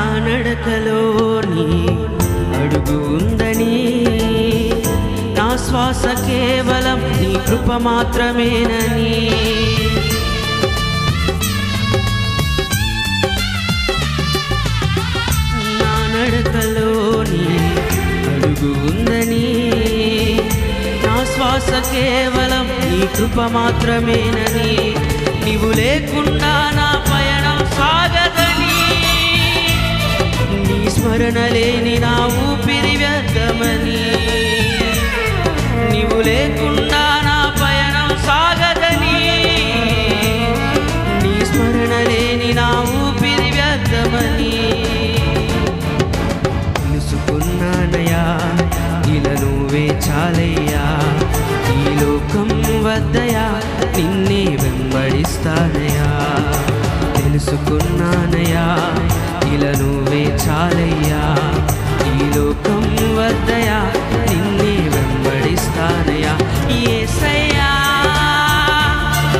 నా నడకలో నీ అడుగు ఉందని. నా శ్వాస కేవలం నీ కృప మాత్రమేనని. నా నడకలో నీ అడుగు ఉందని. నా శ్వాస కేవలం నీ కృప మాత్రమేనని. నీవు లేకుండా నా పయనం సాగదు. నీ స్మరణ లేని నా ఊపిరి వ్యర్థమని. నీవు లేకుండా నా పయనం సాగదని. నీ స్మరణ లేని నా ఊపిరి వ్యర్థమని. తెలుసుకున్నానయా ఇలా నువ్వే చాలయ్యా. ఈ లోకం వద్దయా నిన్నే వెంబడిస్తానయా తెలుసుకున్నానయా ఇలా నువ్వే చాలయ్యా. ఈ లోకం వద్దయా నిన్నే